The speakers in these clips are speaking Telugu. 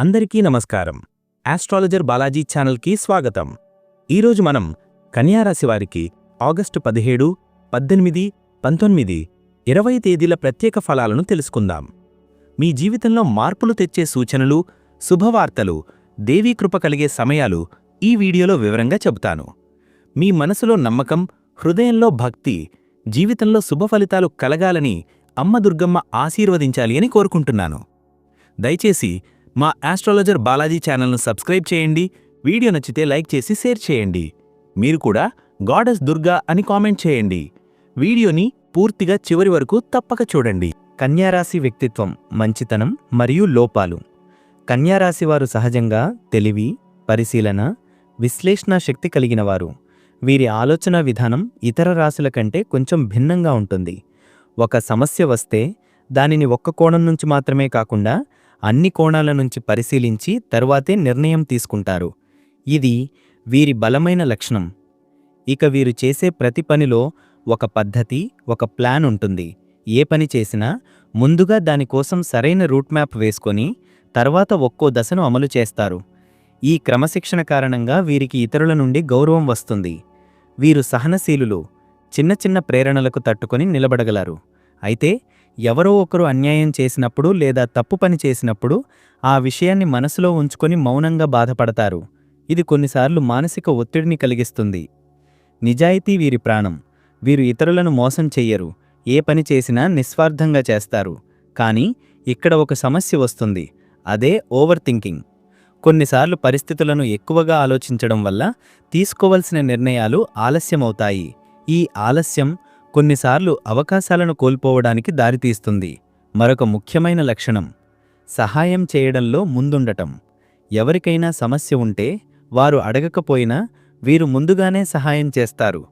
అందరికీ నమస్కారం. ఆస్ట్రాలజర్ బాలాజీ ఛానల్కి స్వాగతం. ఈరోజు మనం కన్యారాశి వారికి ఆగస్టు పదిహేడు పద్దెనిమిది పంతొమ్మిది ఇరవై తేదీల ప్రత్యేక ఫలాలను తెలుసుకుందాం. మీ జీవితంలో మార్పులు తెచ్చే సూచనలు శుభవార్తలు దేవీ కృప కలిగే సమయాలు ఈ వీడియోలో వివరంగా చెబుతాను. మీ మనసులో నమ్మకం హృదయంలో భక్తి జీవితంలో శుభ ఫలితాలు కలగాలని అమ్మ దుర్గమ్మ ఆశీర్వదించాలి అని కోరుకుంటున్నాను. దయచేసి మా ఆస్ట్రాలజర్ బాలాజీ ఛానల్ను సబ్స్క్రైబ్ చేయండి వీడియో నచ్చితే లైక్ చేసి షేర్ చేయండి. మీరు కూడా గాడెస్ దుర్గా అని కామెంట్ చేయండి. వీడియోని పూర్తిగా చివరి వరకు తప్పక చూడండి. కన్యారాశి వ్యక్తిత్వం మంచితనం మరియు లోపాలు. కన్యారాశి వారు సహజంగా తెలివి పరిశీలన విశ్లేషణ శక్తి కలిగినవారు. వీరి ఆలోచన విధానం ఇతర రాశుల కంటే కొంచెం భిన్నంగా ఉంటుంది. ఒక సమస్య వస్తే దానిని ఒక్క కోణం నుంచి మాత్రమే కాకుండా అన్ని కోణాల నుంచి పరిశీలించి తర్వాతే నిర్ణయం తీసుకుంటారు. ఇది వీరి బలమైన లక్షణం. ఇక వీరు చేసే ప్రతి పనిలో ఒక పద్ధతి ఒక ప్లాన్ ఉంటుంది. ఏ పని చేసినా ముందుగా దానికోసం సరైన రూట్ మ్యాప్ వేసుకొని తర్వాత ఒక్కో దశను అమలు చేస్తారు. ఈ క్రమశిక్షణ కారణంగా వీరికి ఇతరుల నుండి గౌరవం వస్తుంది. వీరు సహనశీలులు చిన్న చిన్న ప్రేరణలకు తట్టుకొని నిలబడగలరు. అయితే ఎవరో ఒకరు అన్యాయం చేసినప్పుడు లేదా తప్పు పని చేసినప్పుడు ఆ విషయాన్ని మనసులో ఉంచుకొని మౌనంగా బాధపడతారు. ఇది కొన్నిసార్లు మానసిక ఒత్తిడిని కలిగిస్తుంది. నిజాయితీ వీరి ప్రాణం. వీరు ఇతరులను మోసం చెయ్యరు. ఏ పని చేసినా నిస్వార్థంగా చేస్తారు. కానీ ఇక్కడ ఒక సమస్య వస్తుంది. అదే ఓవర్ థింకింగ్ కొన్నిసార్లు పరిస్థితులను ఎక్కువగా ఆలోచించడం వల్ల తీసుకోవలసిన నిర్ణయాలు ఆలస్యమవుతాయి. ఈ ఆలస్యం కొన్నిసార్లు అవకాశాలను కోల్పోవడానికి దారితీస్తుంది. మరొక ముఖ్యమైన లక్షణం సహాయం చేయడంలో ముందుండటం. ఎవరికైనా సమస్య ఉంటే వారు అడగకపోయినా వీరు ముందుగానే సహాయం చేస్తారు.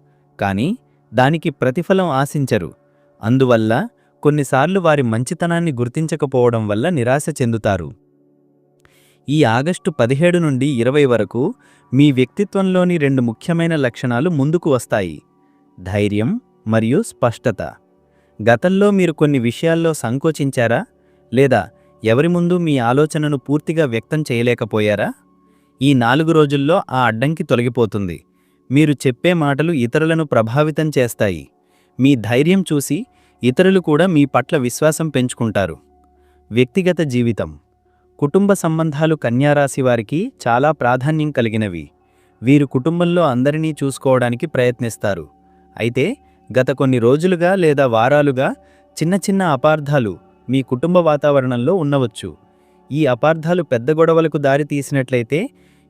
కానీ దానికి ప్రతిఫలం ఆశించరు. అందువల్ల కొన్నిసార్లు వారి మంచితనాన్ని గుర్తించకపోవడం వల్ల నిరాశ చెందుతారు. ఈ ఆగస్టు పదిహేడు నుండి ఇరవై వరకు మీ వ్యక్తిత్వంలోని రెండు ముఖ్యమైన లక్షణాలు ముందుకు వస్తాయి. ధైర్యం మరియు స్పష్టత. గతంలో మీరు కొన్ని విషయాల్లో సంకోచించారా? లేదా ఎవరి ముందు మీ ఆలోచనను పూర్తిగా వ్యక్తం చేయలేకపోయారా? ఈ నాలుగు రోజుల్లో ఆ అడ్డంకి తొలగిపోతుంది. మీరు చెప్పే మాటలు ఇతరులను ప్రభావితం చేస్తాయి. మీ ధైర్యం చూసి ఇతరులు కూడా మీ పట్ల విశ్వాసం పెంచుకుంటారు. వ్యక్తిగత జీవితం. కుటుంబ సంబంధాలు కన్యారాశి వారికి చాలా ప్రాధాన్యం కలిగినవి. వీరు కుటుంబంలో అందరినీ చూసుకోవడానికి ప్రయత్నిస్తారు. అయితే గత కొన్ని రోజులుగా లేదా వారాలుగా చిన్న చిన్న అపార్థాలు మీ కుటుంబ వాతావరణంలో ఉండవచ్చు ఈ అపార్థాలు పెద్ద గొడవలకు దారి తీసినట్లయితే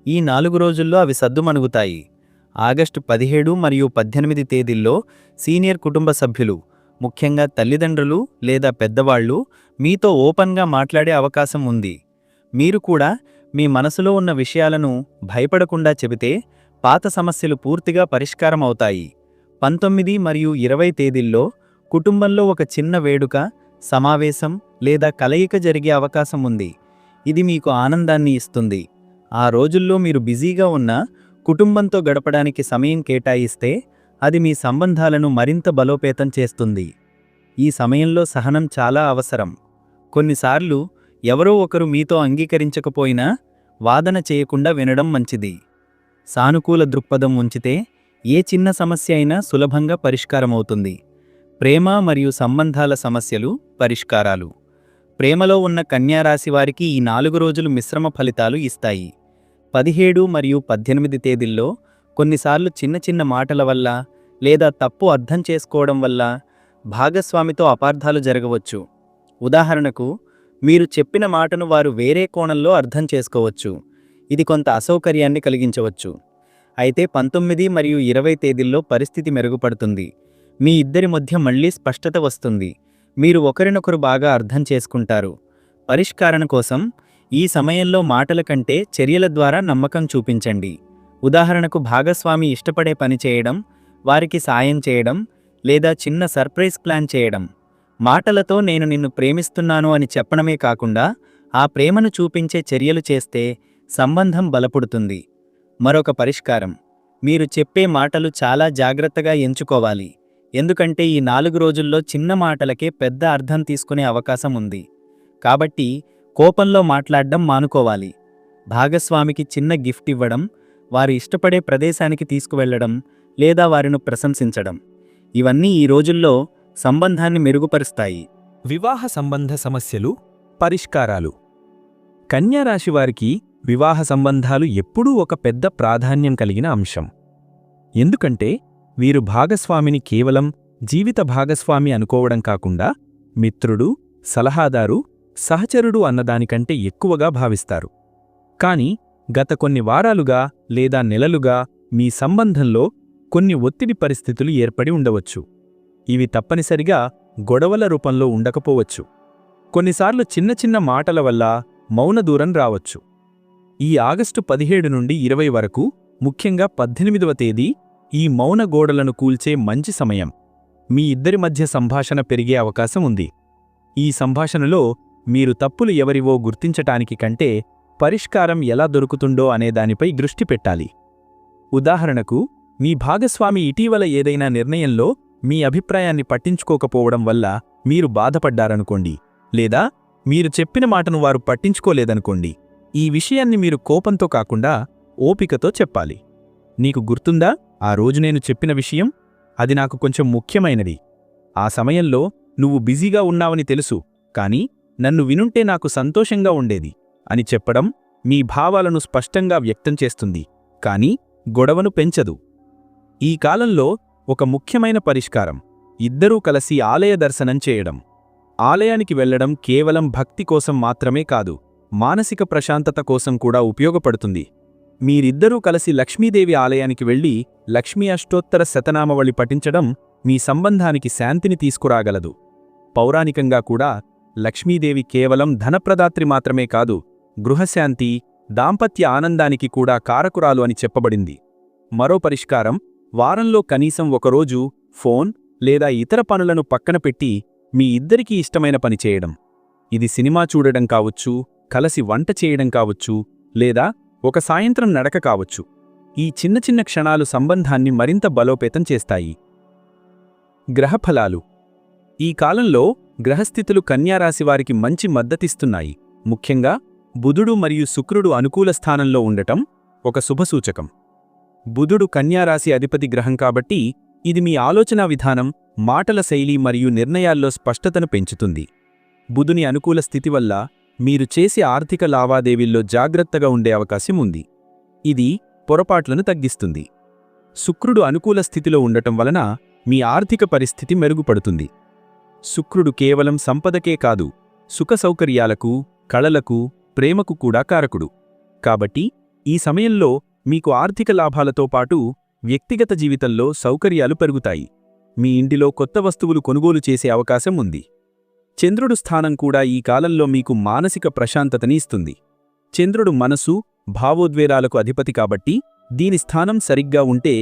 ఈ నాలుగు రోజుల్లో అవి సద్దుమణుగుతాయి. ఆగస్టు పదిహేడు మరియు పద్దెనిమిది తేదీల్లో సీనియర్ కుటుంబ సభ్యులు ముఖ్యంగా తల్లిదండ్రులు లేదా పెద్దవాళ్ళు మీతో ఓపెన్గా మాట్లాడే అవకాశం ఉంది. మీరు కూడా మీ మనసులో ఉన్న విషయాలను భయపడకుండా చెబితే పాత సమస్యలు పూర్తిగా పరిష్కారం అవుతాయి పంతొమ్మిది మరియు ఇరవై తేదీల్లో కుటుంబంలో ఒక చిన్న వేడుక సమావేశం లేదా కలయిక జరిగే అవకాశం ఉంది. ఇది మీకు ఆనందాన్ని ఇస్తుంది. ఆ రోజుల్లో మీరు బిజీగా ఉన్న కుటుంబంతో గడపడానికి సమయం కేటాయిస్తే అది మీ సంబంధాలను మరింత బలోపేతం చేస్తుంది. ఈ సమయంలో సహనం చాలా అవసరం. కొన్నిసార్లు ఎవరో ఒకరు మీతో అంగీకరించకపోయినా వాదన చేయకుండా వినడం మంచిది. సానుకూల దృక్పథం ఉంచితే ఏ చిన్న సమస్య అయినా సులభంగా పరిష్కారమవుతుంది. ప్రేమ మరియు సంబంధాల సమస్యలు పరిష్కారాలు. ప్రేమలో ఉన్న కన్యారాశి వారికి ఈ నాలుగు రోజులు మిశ్రమ ఫలితాలు ఇస్తాయి. పదిహేడు మరియు పద్దెనిమిది తేదీల్లో కొన్నిసార్లు చిన్న చిన్న మాటల వల్ల లేదా తప్పు అర్థం చేసుకోవడం వల్ల భాగస్వామితో అపార్థాలు జరగవచ్చు. ఉదాహరణకు మీరు చెప్పిన మాటను వారు వేరే కోణంలో అర్థం చేసుకోవచ్చు. ఇది కొంత అసౌకర్యాన్ని కలిగించవచ్చు. అయితే పంతొమ్మిది మరియు ఇరవై తేదీల్లో పరిస్థితి మెరుగుపడుతుంది. మీ ఇద్దరి మధ్య మళ్ళీ స్పష్టత వస్తుంది. మీరు ఒకరినొకరు బాగా అర్థం చేసుకుంటారు. పరిష్కారణ కోసం ఈ సమయంలో మాటల కంటే చర్యల ద్వారా నమ్మకం చూపించండి. ఉదాహరణకు భాగస్వామి ఇష్టపడే పని చేయడం వారికి సాయం చేయడం లేదా చిన్న సర్ప్రైజ్ ప్లాన్ చేయడం. మాటలతో నేను నిన్ను ప్రేమిస్తున్నాను అని చెప్పడమే కాకుండా ఆ ప్రేమను చూపించే చర్యలు చేస్తే సంబంధం బలపడుతుంది. మరొక పరిష్కారం. మీరు చెప్పే మాటలు చాలా జాగ్రత్తగా ఎంచుకోవాలి. ఎందుకంటే ఈ నాలుగు రోజుల్లో చిన్న మాటలకే పెద్ద అర్థం తీసుకునే అవకాశం ఉంది. కాబట్టి కోపంలో మాట్లాడడం మానుకోవాలి. భాగస్వామికి చిన్న గిఫ్ట్ ఇవ్వడం వారు ఇష్టపడే ప్రదేశానికి తీసుకువెళ్ళడం లేదా వారిని ప్రశంసించడం. ఇవన్నీ ఈ రోజుల్లో సంబంధాన్ని మెరుగుపరుస్తాయి. వివాహ సంబంధ సమస్యలు పరిష్కారాలు. కన్యారాశివారికి వివాహ సంబంధాలు ఎప్పుడూ ఒక పెద్ద ప్రాధాన్యం కలిగిన అంశం. ఎందుకంటే వీరు భాగస్వామిని కేవలం జీవిత భాగస్వామి అనుకోవడం కాకుండా మిత్రుడు సలహాదారు సహచరుడు అన్నదానికంటే ఎక్కువగా భావిస్తారు. కాని గత కొన్ని వారాలుగా లేదా నెలలుగా మీ సంబంధంలో కొన్ని ఒత్తిడి పరిస్థితులు ఏర్పడి ఉండవచ్చు. ఇవి తప్పనిసరిగా గొడవల రూపంలో ఉండకపోవచ్చు. కొన్నిసార్లు చిన్న చిన్న మాటల వల్ల మౌన దూరం రావచ్చు. ఈ ఆగస్టు పదిహేడు నుండి ఇరవై వరకు ముఖ్యంగా పద్దెనిమిదవ తేదీ ఈ మౌన గోడలను కూల్చే మంచి సమయం. మీ ఇద్దరి మధ్య సంభాషణ పెరిగే అవకాశం ఉంది. ఈ సంభాషణలో మీరు తప్పులు ఎవరివో గుర్తించటానికి కంటే పరిష్కారం ఎలా దొరుకుతుందో అనే దానిపై దృష్టి పెట్టాలి. ఉదాహరణకు మీ భాగస్వామి ఇటీవల ఏదైనా నిర్ణయంలో మీ అభిప్రాయాన్ని పట్టించుకోకపోవడం వల్ల మీరు బాధపడ్డారనుకోండి లేదా మీరు చెప్పిన మాటను వారు పట్టించుకోలేదనుకోండి. ఈ విషయాన్ని మీరు కోపంతో కాకుండా ఓపికతో చెప్పాలి. నీకు గుర్తుందా? ఆ రోజు నేను చెప్పిన విషయం? అది నాకు కొంచెం ముఖ్యమైనది. ఆ సమయంలో నువ్వు బిజీగా ఉన్నావని తెలుసు కాని నన్ను వినుంటే నాకు సంతోషంగా ఉండేది అని చెప్పడం మీ భావాలను స్పష్టంగా వ్యక్తం చేస్తుంది కాని గొడవను పెంచదు. ఈ కాలంలో ఒక ముఖ్యమైన పరిష్కారం ఇద్దరూ కలిసి ఆలయ దర్శనం చేయడం. ఆలయానికి వెళ్ళడం కేవలం భక్తి కోసం మాత్రమే కాదు మానసిక ప్రశాంతత కోసం కూడా ఉపయోగపడుతుంది. మీరిద్దరూ కలిసి లక్ష్మీదేవి ఆలయానికి వెళ్ళి లక్ష్మీ అష్టోత్తర శతనామవళి పఠించడం మీ సంబంధానికి శాంతిని తీసుకురాగలదు. పౌరాణికంగా కూడా లక్ష్మీదేవి కేవలం ధనప్రదాత్రి మాత్రమే కాదు గృహశాంతి దాంపత్య ఆనందానికి కూడా కారకురాలు అని చెప్పబడింది. మరో పరిష్కారం వారంలో కనీసం ఒకరోజు ఫోన్ లేదా ఇతర పనులను పక్కన పెట్టి మీ ఇద్దరికీ ఇష్టమైన పని చేయడం. ఇది సినిమా చూడడం కావచ్చు కలసి వంట చేయడం కావచ్చు లేదా ఒక సాయంత్రం నడక కావచ్చు. ఈ చిన్న చిన్న క్షణాలు సంబంధాన్ని మరింత బలోపేతం చేస్తాయి. గ్రహఫలాలు. ఈ కాలంలో గ్రహస్థితులు కన్యారాశివారికి మంచి మద్దతిస్తున్నాయి. ముఖ్యంగా బుధుడు మరియు శుక్రుడు అనుకూల స్థానంలో ఉండటం ఒక శుభసూచకం బుధుడు కన్యారాశి అధిపతి గ్రహం కాబట్టి ఇది మీ ఆలోచనా విధానం మాటల శైలి మరియు నిర్ణయాల్లో స్పష్టతను పెంచుతుంది. బుధుని అనుకూల స్థితి వల్ల మీరు చేసే ఆర్థిక లావాదేవీల్లో జాగ్రత్తగా ఉండే అవకాశం ఉంది. ఇది పొరపాట్లను తగ్గిస్తుంది. శుక్రుడు అనుకూల స్థితిలో ఉండటం వలన మీ ఆర్థిక పరిస్థితి మెరుగుపడుతుంది. శుక్రుడు కేవలం సంపదకే కాదు సుఖ సౌకర్యాలకు కళలకు ప్రేమకు కూడా కారకుడు. కాబట్టి ఈ సమయంలో మీకు ఆర్థిక లాభాలతో పాటు వ్యక్తిగత జీవితంలో సౌకర్యాలు పెరుగుతాయి. మీ ఇంటిలో కొత్త వస్తువులు కొనుగోలు చేసే అవకాశం ఉంది. చంద్రుడు స్థానం కూడా ఈ కాలంలో మీకు మానసిక ప్రశాంతతని ఇస్తుంది. చంద్రుడు మనసు భావోద్వేరాలకు అధిపతి కాబట్టి దీని స్థానం సరిగ్గా ఉంటే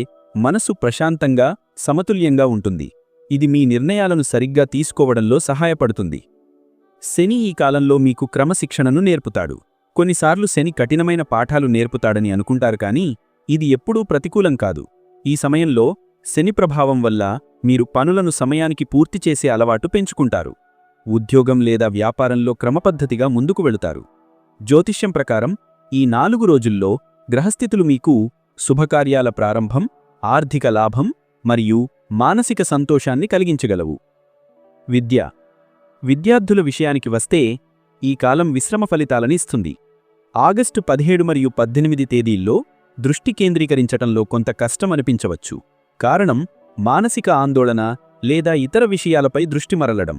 మనసు ప్రశాంతంగా సమతుల్యంగా ఉంటుంది. ఇది మీ నిర్ణయాలను సరిగ్గా తీసుకోవడంలో సహాయపడుతుంది. శని ఈ కాలంలో మీకు క్రమశిక్షణను నేర్పుతాడు. కొన్నిసార్లు శని కఠినమైన పాఠాలు నేర్పుతాడని అనుకుంటారు కానీ ఇది ఎప్పుడూ ప్రతికూలం కాదు. ఈ సమయంలో శని ప్రభావం వల్ల మీరు పనులను సమయానికి పూర్తి చేసే అలవాటు పెంచుకుంటారు. ఉద్యోగం లేదా వ్యాపారంలో క్రమపద్ధతిగా ముందుకు వెళుతారు. జ్యోతిష్యం ప్రకారం ఈ నాలుగు రోజుల్లో గ్రహస్థితులు మీకు శుభకార్యాల ప్రారంభం ఆర్థిక లాభం మరియు మానసిక సంతోషాన్ని కలిగించగలవు. విద్య. విద్యార్థుల విషయానికి వస్తే ఈ కాలం విశ్రమ ఫలితాలని ఇస్తుంది. ఆగస్టు పదిహేడు మరియు పద్దెనిమిది తేదీల్లో దృష్టి కేంద్రీకరించటంలో కొంత కష్టమనిపించవచ్చు కారణం మానసిక ఆందోళన లేదా ఇతర విషయాలపై దృష్టి మరలడం.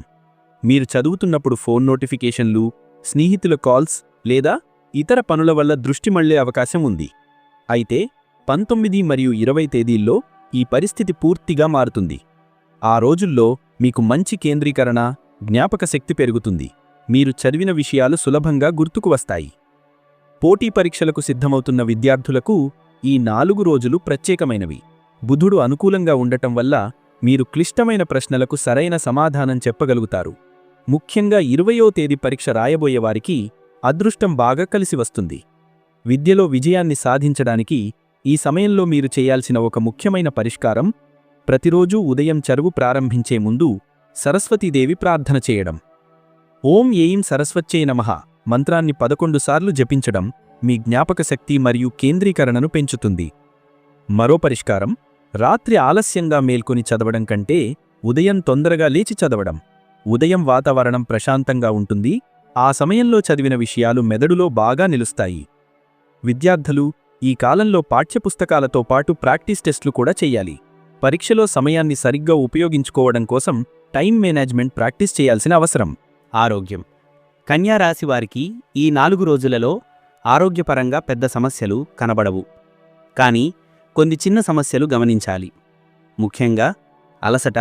మీరు చదువుతున్నప్పుడు ఫోన్ నోటిఫికేషన్లు స్నేహితుల కాల్స్ లేదా ఇతర పనుల వల్ల దృష్టి మళ్ళే అవకాశం ఉంది. అయితే పంతొమ్మిది మరియు ఇరవై తేదీల్లో ఈ పరిస్థితి పూర్తిగా మారుతుంది. ఆ రోజుల్లో మీకు మంచి కేంద్రీకరణ జ్ఞాపక శక్తి పెరుగుతుంది. మీరు చదివిన విషయాలు సులభంగా గుర్తుకు వస్తాయి. పోటీ పరీక్షలకు సిద్ధమవుతున్న విద్యార్థులకు ఈ నాలుగు రోజులు ప్రత్యేకమైనవి. బుధుడు అనుకూలంగా ఉండటం వల్ల మీరు క్లిష్టమైన ప్రశ్నలకు సరైన సమాధానం చెప్పగలుగుతారు. ముఖ్యంగా ఇరవయో తేదీ పరీక్ష రాయబోయేవారికి అదృష్టం బాగా కలిసి వస్తుంది. విద్యలో విజయాన్ని సాధించడానికి ఈ సమయంలో మీరు చేయాల్సిన ఒక ముఖ్యమైన పరిష్కారం ప్రతిరోజూ ఉదయం చరువు ప్రారంభించే ముందు సరస్వతీదేవి ప్రార్థన చేయడం. ఓం ఏం సరస్వచ్చే నమః మంత్రాన్ని పదకొండుసార్లు జపించడం మీ జ్ఞాపక శక్తి మరియు కేంద్రీకరణను పెంచుతుంది. మరో పరిష్కారం రాత్రి ఆలస్యంగా మేల్కొని చదవడం కంటే ఉదయం తొందరగా లేచి చదవడం. ఉదయం వాతావరణం ప్రశాంతంగా ఉంటుంది ఆ సమయంలో చదివిన విషయాలు మెదడులో బాగా నిలుస్తాయి. విద్యార్థులు ఈ కాలంలో పాఠ్యపుస్తకాలతో పాటు ప్రాక్టీస్ టెస్ట్లు కూడా చేయాలి. పరీక్షలో సమయాన్ని సరిగ్గా ఉపయోగించుకోవడం కోసం టైం మేనేజ్మెంట్ ప్రాక్టీస్ చేయాల్సిన అవసరం. ఆరోగ్యం. కన్యారాశి వారికి ఈ నాలుగు రోజులలో ఆరోగ్యపరంగా పెద్ద సమస్యలు కనబడవు. కానీ కొన్ని చిన్న సమస్యలు గమనించాలి. ముఖ్యంగా అలసట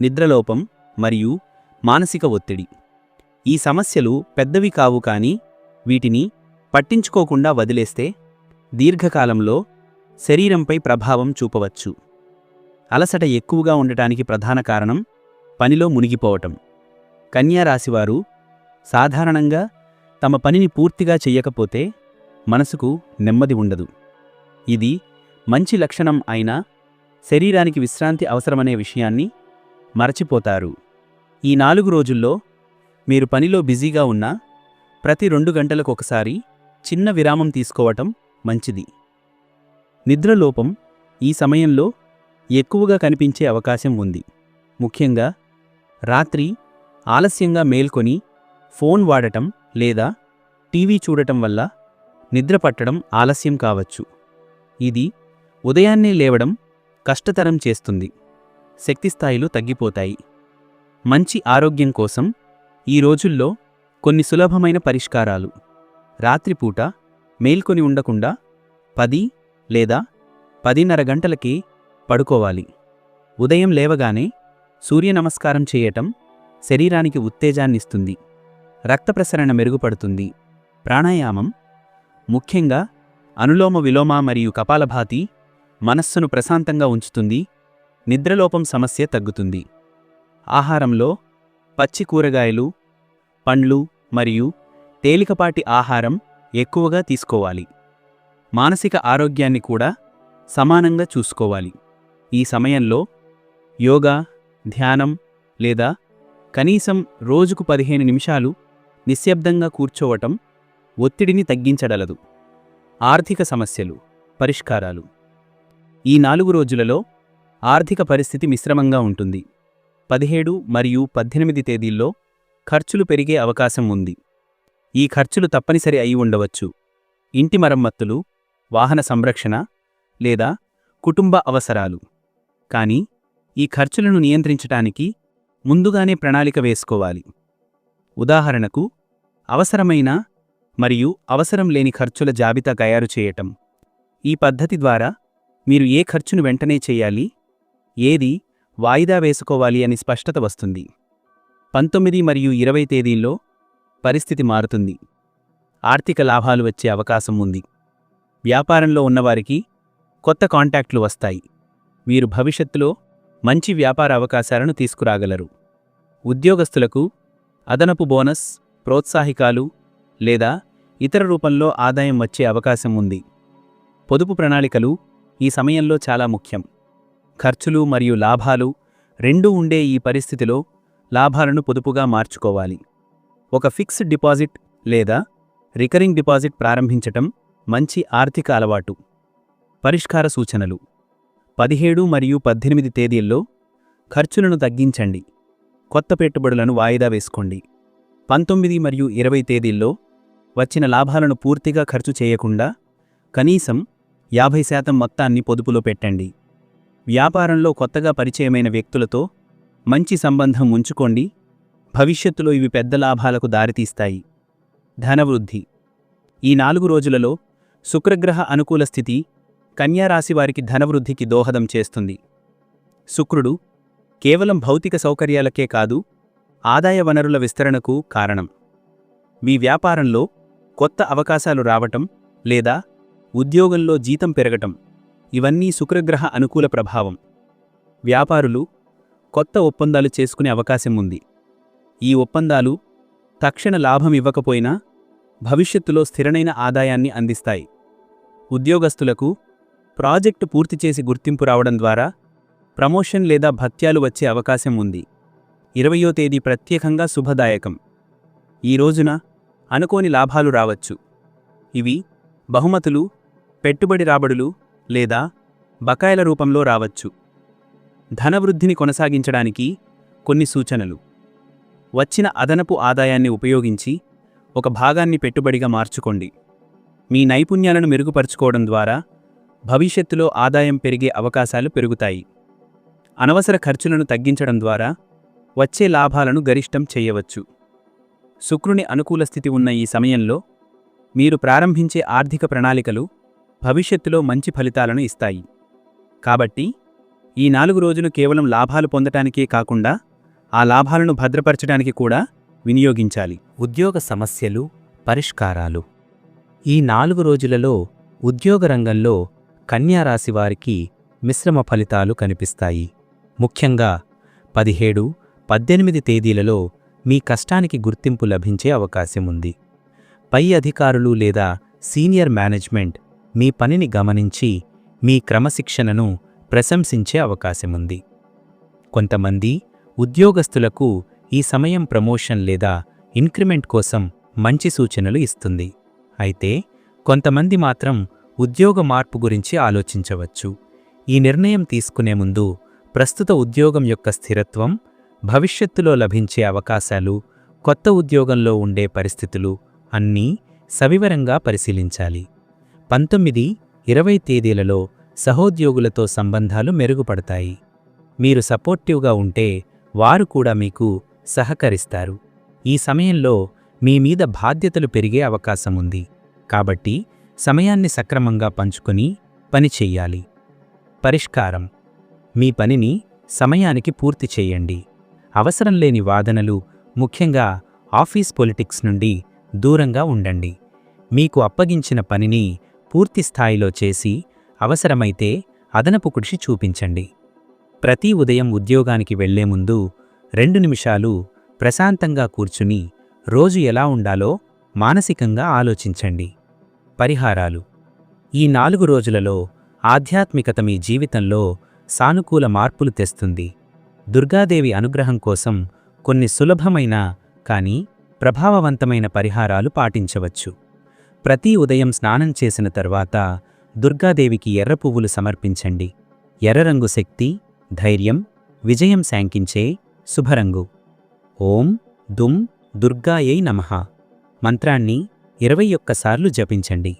నిద్రలోపం మరియు మానసిక ఒత్తిడి. ఈ సమస్యలు పెద్దవి కావు కానీ వీటిని పట్టించుకోకుండా వదిలేస్తే దీర్ఘకాలంలో శరీరంపై ప్రభావం చూపవచ్చు. అలసట ఎక్కువగా ఉండటానికి ప్రధాన కారణం పనిలో మునిగిపోవటం. కన్యా రాశివారు సాధారణంగా తమ పనిని పూర్తిగా చెయ్యకపోతే మనసుకు నెమ్మది ఉండదు. ఇది మంచి లక్షణం అయినా శరీరానికి విశ్రాంతి అవసరమనే విషయాన్ని మరచిపోతారు. ఈ నాలుగు రోజుల్లో మీరు పనిలో బిజీగా ఉన్నా ప్రతి రెండు గంటలకు ఒకసారి చిన్న విరామం తీసుకోవటం మంచిది. నిద్రలోపం ఈ సమయంలో ఎక్కువగా కనిపించే అవకాశం ఉంది. ముఖ్యంగా రాత్రి ఆలస్యంగా మేల్కొని ఫోన్ వాడటం లేదా టీవీ చూడటం వల్ల నిద్ర పట్టడం ఆలస్యం కావచ్చు. ఇది ఉదయాన్నే లేవడం కష్టతరం చేస్తుంది. శక్తి స్థాయిలు తగ్గిపోతాయి. మంచి ఆరోగ్యం కోసం ఈ రోజుల్లో కొన్ని సులభమైన పరిష్కారాలు. రాత్రిపూట మేల్కొని ఉండకుండా పది లేదా పదిన్నర గంటలకి పడుకోవాలి. ఉదయం లేవగానే సూర్య నమస్కారం చేయటం శరీరానికి ఉత్తేజాన్నిస్తుంది. రక్త ప్రసరణ మెరుగుపడుతుంది. ప్రాణాయామం ముఖ్యంగా అనులోమ విలోమ మరియు కపాలభాతి మనస్సును ప్రశాంతంగా ఉంచుతుంది. నిద్రలోపం సమస్య తగ్గుతుంది. ఆహారంలో పచ్చి కూరగాయలు పండ్లు మరియు తేలికపాటి ఆహారం ఎక్కువగా తీసుకోవాలి. మానసిక ఆరోగ్యాన్ని కూడా సమానంగా చూసుకోవాలి. ఈ సమయంలో యోగా ధ్యానం లేదా కనీసం రోజుకు పదిహేను నిమిషాలు నిశ్శబ్దంగా కూర్చోవటం ఒత్తిడిని తగ్గించడలదు ఆర్థిక సమస్యలు పరిష్కారాలు. ఈ నాలుగు రోజులలో ఆర్థిక పరిస్థితి మిశ్రమంగా ఉంటుంది. పదిహేడు మరియు పద్దెనిమిది తేదీల్లో ఖర్చులు పెరిగే అవకాశం ఉంది. ఈ ఖర్చులు తప్పనిసరి అయి ఉండవచ్చు. ఇంటి మరమ్మత్తులు వాహన సంరక్షణ లేదా కుటుంబ అవసరాలు. కానీ ఈ ఖర్చులను నియంత్రించటానికి ముందుగానే ప్రణాళిక వేసుకోవాలి. ఉదాహరణకు అవసరమైన మరియు అవసరం లేని ఖర్చుల జాబితా తయారు చేయటం. ఈ పద్ధతి ద్వారా మీరు ఏ ఖర్చును వెంటనే చేయాలి ఏది వాయిదా వేసుకోవాలి అని స్పష్టత వస్తుంది. పంతొమ్మిది మరియు ఇరవై తేదీల్లో పరిస్థితి మారుతుంది. ఆర్థిక లాభాలు వచ్చే అవకాశం ఉంది. వ్యాపారంలో ఉన్నవారికి కొత్త కాంటాక్ట్లు వస్తాయి. వీరు భవిష్యత్తులో మంచి వ్యాపార అవకాశాలను తీసుకురాగలరు. ఉద్యోగస్తులకు అదనపు బోనస్ ప్రోత్సాహికాలు లేదా ఇతర రూపంలో ఆదాయం వచ్చే అవకాశం ఉంది. పొదుపు ప్రణాళికలు ఈ సమయంలో చాలా ముఖ్యం. ఖర్చులు మరియు లాభాలు రెండూ ఉండే ఈ పరిస్థితిలో లాభాలను పొదుపుగా మార్చుకోవాలి. ఒక ఫిక్స్డ్ డిపాజిట్ లేదా రికరింగ్ డిపాజిట్ ప్రారంభించటం మంచి ఆర్థిక అలవాటు. పరిష్కార సూచనలు. పదిహేడు మరియు పద్దెనిమిది తేదీల్లో ఖర్చులను తగ్గించండి. కొత్త పెట్టుబడులను వాయిదా వేసుకోండి. పంతొమ్మిది మరియు ఇరవై తేదీల్లో వచ్చిన లాభాలను పూర్తిగా ఖర్చు చేయకుండా కనీసం యాభై శాతం మొత్తాన్ని పొదుపులో పెట్టండి. వ్యాపారంలో కొత్తగా పరిచయమైన వ్యక్తులతో మంచి సంబంధం ఉంచుకోండి. భవిష్యత్తులో ఇవి పెద్ద లాభాలకు దారితీస్తాయి. ధనవృద్ధి. ఈ నాలుగు రోజులలో శుక్రగ్రహ అనుకూల స్థితి కన్యారాశి వారికి ధనవృద్ధికి దోహదం చేస్తుంది. శుక్రుడు కేవలం భౌతిక సౌకర్యాలకే కాదు ఆదాయ వనరుల విస్తరణకు కారణం. మీ వ్యాపారంలో కొత్త అవకాశాలు రావటం లేదా ఉద్యోగంలో జీతం పెరగటం. ఇవన్నీ శుక్రగ్రహ అనుకూల ప్రభావం. వ్యాపారులు కొత్త ఒప్పందాలు చేసుకునే అవకాశం ఉంది. ఈ ఒప్పందాలు తక్షణ లాభం ఇవ్వకపోయినా భవిష్యత్తులో స్థిరమైన ఆదాయాన్ని అందిస్తాయి. ఉద్యోగస్తులకు ప్రాజెక్టు పూర్తి చేసి గుర్తింపు రావడం ద్వారా ప్రమోషన్ లేదా భత్యాలు వచ్చే అవకాశం ఉంది. ఇరవయో తేదీ ప్రత్యేకంగా శుభదాయకం. ఈ రోజున అనుకోని లాభాలు రావచ్చు. ఇవి బహుమతులు పెట్టుబడి రాబడులు లేదా బకాయిల రూపంలో రావచ్చు. ధనవృద్ధిని కొనసాగించడానికి కొన్ని సూచనలు. వచ్చిన అదనపు ఆదాయాన్ని ఉపయోగించి ఒక భాగాన్ని పెట్టుబడిగా మార్చుకోండి. మీ నైపుణ్యాలను మెరుగుపరుచుకోవడం ద్వారా భవిష్యత్తులో ఆదాయం పెరిగే అవకాశాలు పెరుగుతాయి. అనవసర ఖర్చులను తగ్గించడం ద్వారా వచ్చే లాభాలను గరిష్టం చేయవచ్చు. శుక్రుని అనుకూల స్థితి ఉన్న ఈ సమయంలో మీరు ప్రారంభించే ఆర్థిక ప్రణాళికలు భవిష్యత్తులో మంచి ఫలితాలను ఇస్తాయి. కాబట్టి ఈ నాలుగు రోజులు కేవలం లాభాలు పొందటానికే కాకుండా ఆ లాభాలను భద్రపరచడానికి కూడా వినియోగించాలి. ఉద్యోగ సమస్యలు పరిష్కారాలు. ఈ నాలుగు రోజులలో ఉద్యోగ రంగంలో కన్యారాశి వారికి మిశ్రమ ఫలితాలు కనిపిస్తాయి. ముఖ్యంగా పదిహేడు పద్దెనిమిది తేదీలలో మీ కష్టానికి గుర్తింపు లభించే అవకాశం ఉంది. పై అధికారులు లేదా సీనియర్ మేనేజ్మెంట్ మీ పనిని గమనించి మీ క్రమశిక్షణను ప్రశంసించే అవకాశముంది. కొంతమంది ఉద్యోగస్తులకు ఈ సమయం ప్రమోషన్ లేదా ఇంక్రిమెంట్ కోసం మంచి సూచనలు ఇస్తుంది. అయితే కొంతమంది మాత్రం ఉద్యోగ మార్పు గురించి ఆలోచించవచ్చు. ఈ నిర్ణయం తీసుకునే ముందు ప్రస్తుత ఉద్యోగం యొక్క స్థిరత్వం భవిష్యత్తులో లభించే అవకాశాలు కొత్త ఉద్యోగంలో ఉండే పరిస్థితులు అన్నీ సవివరంగా పరిశీలించాలి. పంతొమ్మిది ఇరవై తేదీలలో సహోద్యోగులతో సంబంధాలు మెరుగుపడతాయి. మీరు సపోర్టివ్గా ఉంటే వారు కూడా మీకు సహకరిస్తారు. ఈ సమయంలో మీ మీద బాధ్యతలు పెరిగే అవకాశం ఉంది. కాబట్టి సమయాన్ని సక్రమంగా పంచుకొని పని చెయ్యాలి. పరిష్కారం. మీ పనిని సమయానికి పూర్తి చేయండి. అవసరం లేని వాదనలు ముఖ్యంగా ఆఫీస్ పొలిటిక్స్ నుండి దూరంగా ఉండండి. మీకు అప్పగించిన పనిని పూర్తి స్థాయిలో చేసి అవసరమైతే అదనపు కృషి చూపించండి. ప్రతి ఉదయం ఉద్యోగానికి వెళ్ళే ముందు రెండు నిమిషాలు ప్రశాంతంగా కూర్చుని రోజు ఎలా ఉండాలో మానసికంగా ఆలోచించండి. పరిహారాలు. ఈ నాలుగు రోజులలో ఆధ్యాత్మికత మీ జీవితంలో సానుకూల మార్పులు తెస్తుంది. దుర్గాదేవి అనుగ్రహం కోసం కొన్ని సులభమైన కానీ ప్రభావవంతమైన పరిహారాలు పాటించవచ్చు. ప్రతి ఉదయం స్నానం చేసిన తర్వాత దుర్గాదేవికి ఎర్ర పువ్వులు సమర్పించండి. ఎర్రరంగు శక్తి ధైర్యం విజయం శాంకించే శుభరంగు. ఓం దుమ్ దుర్గాయై నమః. మంత్రాన్ని ఇరవై ఒక్కసార్లు జపించండి.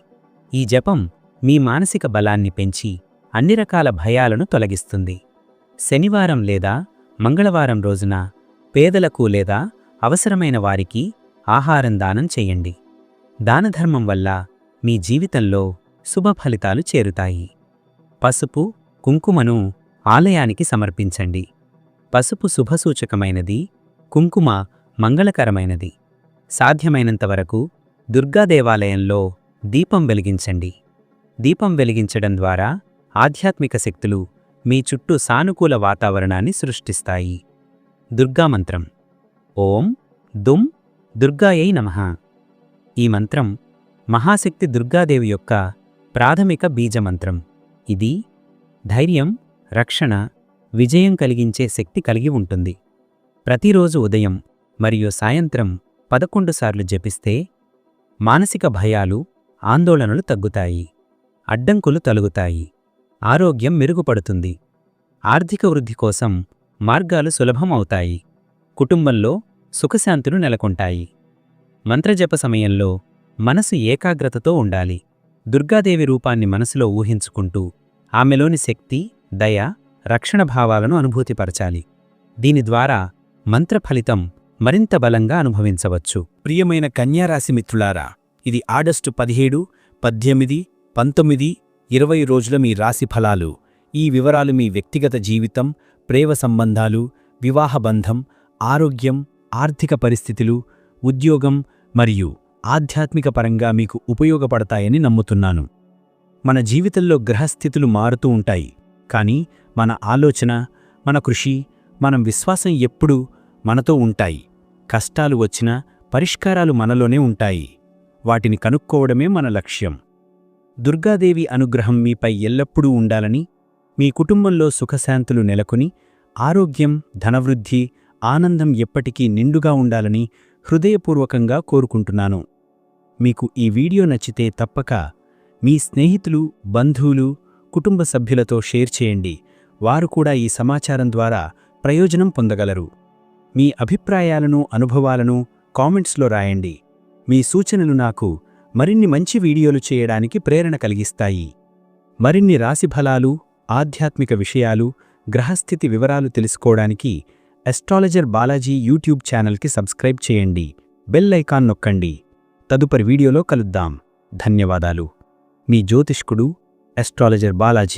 ఈ జపం మీ మానసిక బలాన్ని పెంచి అన్ని రకాల భయాలను తొలగిస్తుంది. శనివారం లేదా మంగళవారం రోజున పేదలకు లేదా అవసరమైన వారికి ఆహారం దానం చేయండి. దానధర్మం వల్ల మీ జీవితంలో శుభ ఫలితాలు చేరుతాయి. పసుపు కుంకుమను ఆలయానికి సమర్పించండి. పసుపు శుభసూచకమైనది కుంకుమ మంగళకరమైనది. సాధ్యమైనంతవరకు దుర్గాదేవాలయంలో దుర్గా దేవాలయంలో దీపం వెలిగించండి. దీపం వెలిగించడం ద్వారా ఆధ్యాత్మిక శక్తులు మీ చుట్టూ సానుకూల వాతావరణాన్ని సృష్టిస్తాయి. దుర్గామంత్రం. ఓం దుం దుర్గాయై నమః. ఈ మంత్రం మహాశక్తి దుర్గాదేవి యొక్క ప్రాథమిక బీజమంత్రం. ఇది ధైర్యం రక్షణ విజయం కలిగించే శక్తి కలిగి ఉంటుంది. ప్రతిరోజు ఉదయం మరియు సాయంత్రం పదకొండు సార్లు జపిస్తే మానసిక భయాలు ఆందోళనలు తగ్గుతాయి. అడ్డంకులు తొలగుతాయి. ఆరోగ్యం మెరుగుపడుతుంది. ఆర్థిక వృద్ధి కోసం మార్గాలు సులభం అవుతాయి కుటుంబంలో సుఖశాంతులు నెలకొంటాయి. మంత్రజప సమయంలో మనసు ఏకాగ్రతతో ఉండాలి. దుర్గాదేవి రూపాన్ని మనసులో ఊహించుకుంటూ ఆమెలోని శక్తి దయ రక్షణ భావాలను అనుభూతిపరచాలి. దీని ద్వారా మంత్ర ఫలితం మరింత బలంగా అనుభవించవచ్చు. ప్రియమైన కన్యారాశి మిత్రులారా ఇది ఆగస్టు పదిహేడు పద్దెనిమిది పంతొమ్మిది ఇరవై రోజుల మీ రాశి ఫలాలు. ఈ వివరాలు మీ వ్యక్తిగత జీవితం ప్రేమ సంబంధాలు వివాహబంధం ఆరోగ్యం ఆర్థిక పరిస్థితులు ఉద్యోగం మరియు ఆధ్యాత్మిక పరంగా మీకు ఉపయోగపడతాయని నమ్ముతున్నాను. మన జీవితంలో గ్రహస్థితులు మారుతూ ఉంటాయి. కానీ మన ఆలోచన మన కృషి మనం విశ్వాసం ఎప్పుడూ మనతో ఉంటాయి. కష్టాలు వచ్చినా పరిష్కారాలు మనలోనే ఉంటాయి. వాటిని కనుక్కోవడమే మన లక్ష్యం. దుర్గాదేవి అనుగ్రహం మీపై ఎల్లప్పుడూ ఉండాలని మీ కుటుంబంలో సుఖశాంతులు నెలకొని ఆరోగ్యం ధనవృద్ధి ఆనందం ఎప్పటికీ నిండుగా ఉండాలని హృదయపూర్వకంగా కోరుకుంటున్నాను. మీకు ఈ వీడియో నచ్చితే తప్పక మీ స్నేహితులు బంధువులు కుటుంబ సభ్యులతో షేర్ చేయండి. వారు కూడా ఈ సమాచారం ద్వారా ప్రయోజనం పొందగలరు. మీ అభిప్రాయాలను అనుభవాలను కామెంట్స్లో రాయండి. మీ సూచనలు నాకు మరిన్ని మంచి వీడియోలు చేయడానికి ప్రేరణ కలిగిస్తాయి. మరిన్ని రాశిఫలాలు ఆధ్యాత్మిక విషయాలు గ్రహస్థితి వివరాలు తెలుసుకోవడానికి ఎస్ట్రాలజర్ బాలాజీ యూట్యూబ్ ఛానల్కి సబ్స్క్రైబ్ చేయండి. బెల్ ఐకాన్ నొక్కండి. తదుపరి వీడియోలో కలుద్దాం. ధన్యవాదాలు. మీ జ్యోతిష్కుడు ఎస్ట్రాలజర్ బాలాజీ.